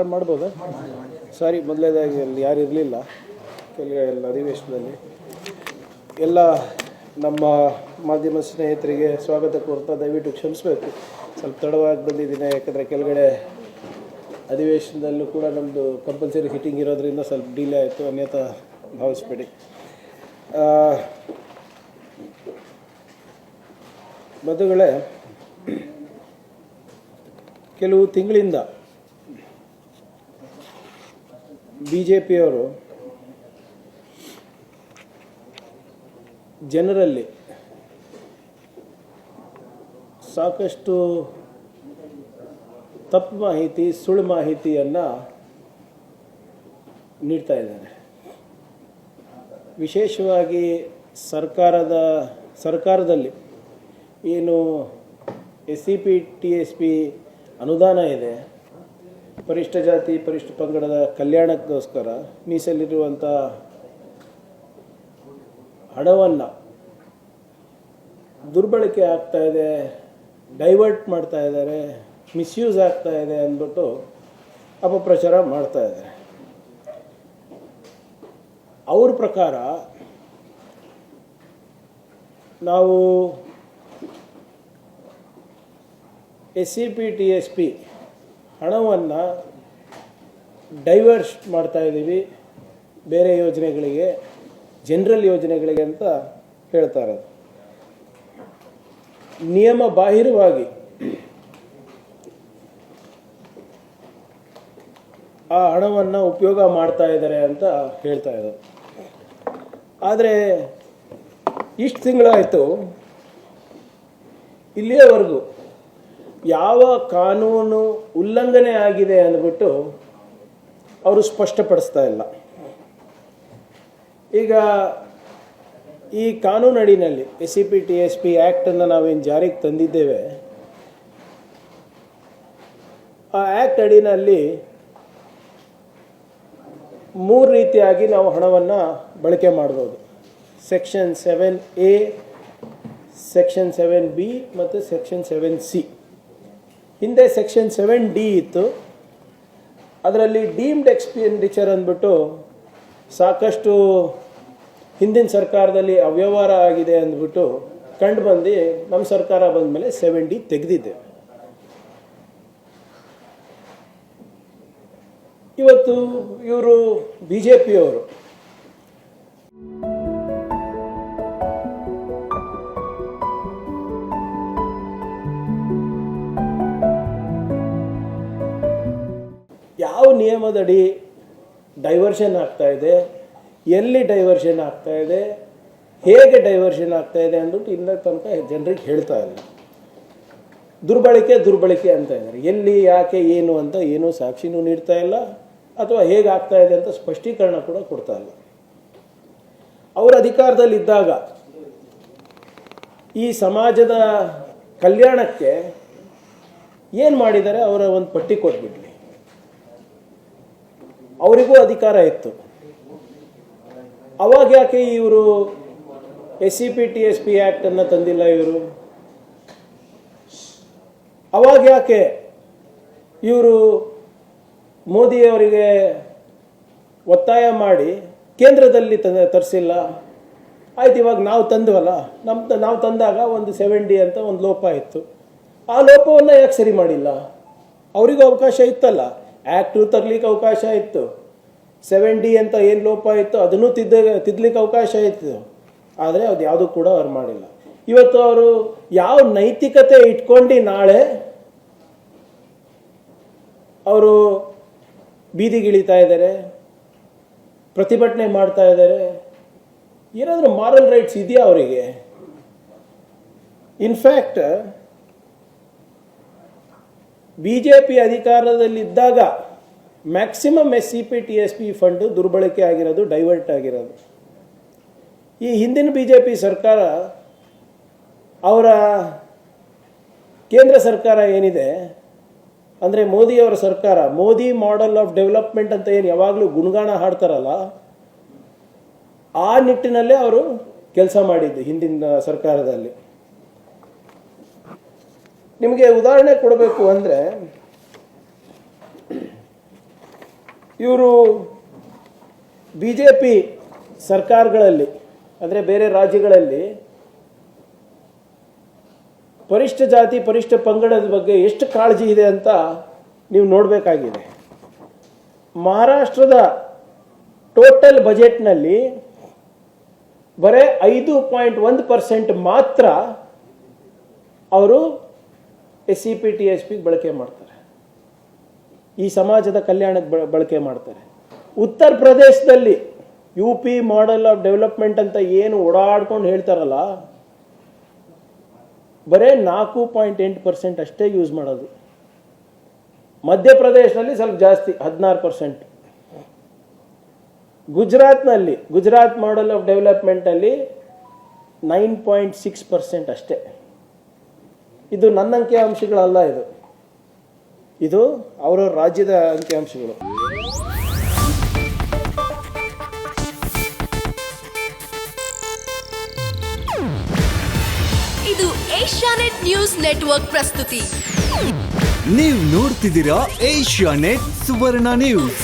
ಮಾಡ್ಬೋದಾ? ಸಾರಿ ಮೊದಲೇದಾಗಿ ಅಲ್ಲಿ ಯಾರು ಇರಲಿಲ್ಲ. ಕೆಲ ಎಲ್ಲ ಅಧಿವೇಶನದಲ್ಲಿ. ಎಲ್ಲ ನಮ್ಮ ಮಾಧ್ಯಮ ಸ್ನೇಹಿತರಿಗೆ ಸ್ವಾಗತ ಕೋರ್ತಾ ದಯವಿಟ್ಟು ಕ್ಷಮಿಸಬೇಕು. ಸ್ವಲ್ಪ ತಡವಾಗಿ ಬಂದಿದ್ದೀನಿ, ಯಾಕಂದರೆ ಕೆಳಗಡೆ ಅಧಿವೇಶನದಲ್ಲೂ ಕೂಡ ನಮ್ಮದು ಕಂಪಲ್ಸರಿ ಹಿಟ್ಟಿಂಗ್ ಇರೋದ್ರಿಂದ ಸ್ವಲ್ಪ ಡಿಲೇ ಆಯಿತು, ಅನ್ಯಥಾ ಭಾವಿಸ್ಬೇಡಿ. ಮದುಗಳೇ ಕೆಲವು ತಿಂಗಳಿಂದ ಬಿ ಜೆ ಪಿಯವರು ಜನರಲ್ಲಿ ಸಾಕಷ್ಟು ತಪ್ಪು ಮಾಹಿತಿ, ಸುಳ್ಳು ಮಾಹಿತಿಯನ್ನು ನೀಡ್ತಾ ಇದ್ದಾರೆ. ವಿಶೇಷವಾಗಿ ಸರ್ಕಾರದ, ಸರ್ಕಾರದಲ್ಲಿ ಏನು S C P, T S P ಅನುದಾನ ಇದೆ. ಪರಿಷ್ಠ ಜಾತಿ, ಪರಿಷ್ಠ ಪಂಗಡದ ಕಲ್ಯಾಣಕ್ಕೋಸ್ಕರ ಮೀಸಲಿರುವಂಥ ಹಣವನ್ನು ದುರ್ಬಳಕೆ ಆಗ್ತಾ ಇದೆ, ಡೈವರ್ಟ್ ಮಾಡ್ತಾ ಇದ್ದಾರೆ, ಮಿಸ್ಯೂಸ್ ಆಗ್ತಾ ಇದೆ ಅಂದ್ಬಿಟ್ಟು ಅಪಪ್ರಚಾರ ಮಾಡ್ತಾ ಇದ್ದಾರೆ. ಅವ್ರ ಪ್ರಕಾರ ನಾವು S C P, T S P ಹಣವನ್ನು ಡೈವರ್ಸ್ ಮಾಡ್ತಾ ಇದ್ದೀವಿ ಬೇರೆ ಯೋಜನೆಗಳಿಗೆ ಜನರಲ್ ಯೋಜನೆಗಳಿಗೆ ಅಂತ ಹೇಳ್ತಾ ಇರೋದು. ನಿಯಮ ಬಾಹಿರವಾಗಿ ಆ ಹಣವನ್ನು ಉಪಯೋಗ ಮಾಡ್ತಾ ಇದ್ದಾರೆ ಅಂತ ಹೇಳ್ತಾ ಇದ್ದಾರೆ ಆದರೆ ಇಷ್ಟು ತಿಂಗಳಾಯಿತು, ಇಲ್ಲಿಯವರೆಗೂ ಯಾವ ಕಾನೂನು ಉಲ್ಲಂಘನೆ ಆಗಿದೆ ಅಂದ್ಬಿಟ್ಟು ಅವರು ಸ್ಪಷ್ಟಪಡಿಸ್ತಾ ಇಲ್ಲ. ಈಗ ಈ ಕಾನೂನು ಅಡಿನಲ್ಲಿ S C P T S P ಆ್ಯಕ್ಟನ್ನು ನಾವೇನು ಜಾರಿಗೆ ತಂದಿದ್ದೇವೆ, ಆ ಆ್ಯಕ್ಟ್ ಅಡಿನಲ್ಲಿ ಮೂರು ರೀತಿಯಾಗಿ ನಾವು ಹಣವನ್ನು ಬಳಕೆ ಮಾಡ್ಬೋದು. Section seven A section seven B ಮತ್ತು ಸೆಕ್ಷನ್ ಸೆವೆನ್ ಸಿ ಹಿಂದೆ ಸೆಕ್ಷನ್ ಸೆವೆನ್ ಡಿ ಇತ್ತು. ಅದರಲ್ಲಿ ಡೀಮ್ಡ್ ಎಕ್ಸ್ಪೆಂಡಿಚರ್ ಅಂದ್ಬಿಟ್ಟು ಸಾಕಷ್ಟು ಹಿಂದಿನ ಸರ್ಕಾರದಲ್ಲಿ ಅವ್ಯವಹಾರ ಆಗಿದೆ ಅಂದ್ಬಿಟ್ಟು ಕಂಡು ಬಂದು ನಮ್ಮ ಸರ್ಕಾರ ಬಂದ ಮೇಲೆ ಸೆವೆನ್ ಡಿ ತೆಗೆದಿದ್ದೆ ಇವತ್ತು ಇವರು ಬಿ ಜೆ ಪಿಯವರು ನಿಯಮದಡಿ ಡೈವರ್ಷನ್ ಆಗ್ತಾ ಇದೆ. ಎಲ್ಲಿ ಡೈವರ್ಷನ್ ಆಗ್ತಾ ಇದೆ? ಹೇಗೆ ಡೈವರ್ಷನ್ ಆಗ್ತಾ ಇದೆ ಅಂದ್ಬಿಟ್ಟು ಇಲ್ಲ ತನಕ ಜನರಿಗೆ ಹೇಳ್ತಾ ಇಲ್ಲ ದುರ್ಬಳಕೆ ದುರ್ಬಳಕೆ ಅಂತ ಇದ್ದಾರೆ. ಎಲ್ಲಿ, ಯಾಕೆ, ಏನು ಅಂತ ಏನೂ ಸಾಕ್ಷಿನೂ ನೀಡ್ತಾ ಇಲ್ಲ. ಅಥವಾ ಹೇಗೆ ಆಗ್ತಾ ಇದೆ ಅಂತ ಸ್ಪಷ್ಟೀಕರಣ ಕೂಡ ಕೊಡ್ತಾ ಇಲ್ಲ. ಅವರ ಅಧಿಕಾರದಲ್ಲಿದ್ದಾಗ ಈ ಸಮಾಜದ ಕಲ್ಯಾಣಕ್ಕೆ ಏನು ಮಾಡಿದ್ದಾರೆ? ಅವರ ಒಂದು ಪಟ್ಟಿ ಕೊಟ್ಬಿಡ್ಲಿ ಅವರಿಗೂ ಅಧಿಕಾರ ಇತ್ತು. ಅವಾಗ ಯಾಕೆ ಇವರು S C P T S P ಆ್ಯಕ್ಟನ್ನು ತಂದಿಲ್ಲ ಇವರು? ಅವಾಗ ಯಾಕೆ ಇವರು ಮೋದಿಯವರಿಗೆ ಒತ್ತಾಯ ಮಾಡಿ ಕೇಂದ್ರದಲ್ಲಿ ತಂದ ತರಿಸಿಲ್ಲ? ಆಯ್ತು, ಇವಾಗ ನಾವು ತಂದವಲ್ಲ? ನಮ್ಮ ನಾವು ತಂದಾಗ ಒಂದು ಸೆವೆನ್ ಡಿ ಅಂತ ಒಂದು ಲೋಪ ಇತ್ತು. ಆ ಲೋಪವನ್ನು ಯಾಕೆ ಸರಿ ಮಾಡಿಲ್ಲ? ಅವರಿಗೂ ಅವಕಾಶ ಇತ್ತಲ್ಲ? ಆ್ಯಕ್ಟು ತರ್ಲಿಕ್ಕೆ ಅವಕಾಶ ಇತ್ತು. ಸೆವೆನ್ ಡಿ ಅಂತ ಏನು ಲೋಪ ಇತ್ತು ಅದನ್ನು ತಿದ್ದ ತಿದ್ದಲಿಕ್ಕೆ ಅವಕಾಶ ಇತ್ತು. ಆದರೆ ಅದು ಯಾವುದೂ ಕೂಡ ಅವ್ರು ಮಾಡಿಲ್ಲ. ಇವತ್ತು ಅವರು ಯಾವ ನೈತಿಕತೆ ಇಟ್ಕೊಂಡು ನಾಳೆ ಅವರು ಬೀದಿಗಿಳಿತಾ ಇದ್ದಾರೆ, ಪ್ರತಿಭಟನೆ ಮಾಡ್ತಾ ಇದ್ದಾರೆ. ಏನಾದರೂ ಮಾರಲ್ ರೈಟ್ಸ್ ಇದೆಯಾ ಅವರಿಗೆ? In fact B J P ಅಧಿಕಾರದಲ್ಲಿದ್ದಾಗ maximum S C P T S P fund ದುರ್ಬಳಕೆ ಆಗಿರೋದು ಡೈವರ್ಟ್ ಆಗಿರೋದು. ಈ ಹಿಂದಿನ ಬಿ ಜೆ ಪಿ ಸರ್ಕಾರ, ಅವರ ಕೇಂದ್ರ ಸರ್ಕಾರ ಏನಿದೆ, ಅಂದರೆ ಮೋದಿಯವರ ಸರ್ಕಾರ, ಮೋದಿ ಮಾಡೆಲ್ ಆಫ್ ಡೆವಲಪ್ಮೆಂಟ್ ಅಂತ ಏನು ಯಾವಾಗಲೂ ಗುಣಗಾನ ಹಾಡ್ತಾರಲ್ಲ, ಆ ನಿಟ್ಟಿನಲ್ಲೇ ಅವರು ಕೆಲಸ ಮಾಡಿದ್ದು ಹಿಂದಿನ ಸರ್ಕಾರದಲ್ಲಿ. ನಿಮಗೆ ಉದಾಹರಣೆ ಕೊಡಬೇಕು ಅಂದರೆ, ಇವರು ಬಿ ಜೆ ಪಿ ಸರ್ಕಾರಗಳಲ್ಲಿ, ಅಂದರೆ ಬೇರೆ ರಾಜ್ಯಗಳಲ್ಲಿ, ಪರಿಷ್ಠ ಜಾತಿ, ಪರಿಷ್ಠ ಪಂಗಡದ ಬಗ್ಗೆ ಎಷ್ಟು ಕಾಳಜಿ ಇದೆ ಅಂತ ನೀವು ನೋಡಬೇಕಾಗಿದೆ. ಮಹಾರಾಷ್ಟ್ರದ ಟೋಟಲ್ ಬಜೆಟ್ನಲ್ಲಿ ಬರೀ ಐದು ಪಾಯಿಂಟ್ ಒಂದು ಪರ್ಸೆಂಟ್ ಮಾತ್ರ ಅವರು S C P T S ಪಿಗೆ ಬಳಕೆ ಮಾಡ್ತಾರೆ. ಈ ಸಮಾಜದ ಕಲ್ಯಾಣಕ್ಕೆ ಬಳ- ಬಳಕೆ ಮಾಡ್ತಾರೆ. ಉತ್ತರ ಪ್ರದೇಶದಲ್ಲಿ U P model of development ಅಂತ ಏನು ಓಡಾಡ್ಕೊಂಡು ಹೇಳ್ತಾರಲ್ಲ, ಬರೇ ನಾಲ್ಕು ಪಾಯಿಂಟ್ ಎಂಟು ಪರ್ಸೆಂಟ್ ಅಷ್ಟೇ ಯೂಸ್ ಮಾಡೋದು. ಮಧ್ಯಪ್ರದೇಶದಲ್ಲಿ ಸ್ವಲ್ಪ ಜಾಸ್ತಿ, ಹದಿನಾರು ಪರ್ಸೆಂಟ್ ಗುಜರಾತ್ನಲ್ಲಿ, ಗುಜರಾತ್ ಮಾಡೆಲ್ ಆಫ್ ಡೆವಲಪ್ಮೆಂಟಲ್ಲಿ ನೈನ್ ಪಾಯಿಂಟ್ ಸಿಕ್ಸ್ ಪರ್ಸೆಂಟ್ ಅಷ್ಟೇ. ಇದು ನನ್ನ ಅಂಕಿಅಂಶಗಳಲ್ಲ ಇದು. ಇದು ಅವರ ರಾಜ್ಯದ ಅಂಕಿಅಂಶಗಳು. ಇದು ಏಷ್ಯಾನೆಟ್ ನ್ಯೂಸ್ ನೆಟ್ವರ್ಕ್ ಪ್ರಸ್ತುತಿ. ನೀವು ನೋಡ್ತಿದ್ದೀರಾ ಏಷ್ಯಾ ನೆಟ್ ಸುವರ್ಣ ನ್ಯೂಸ್.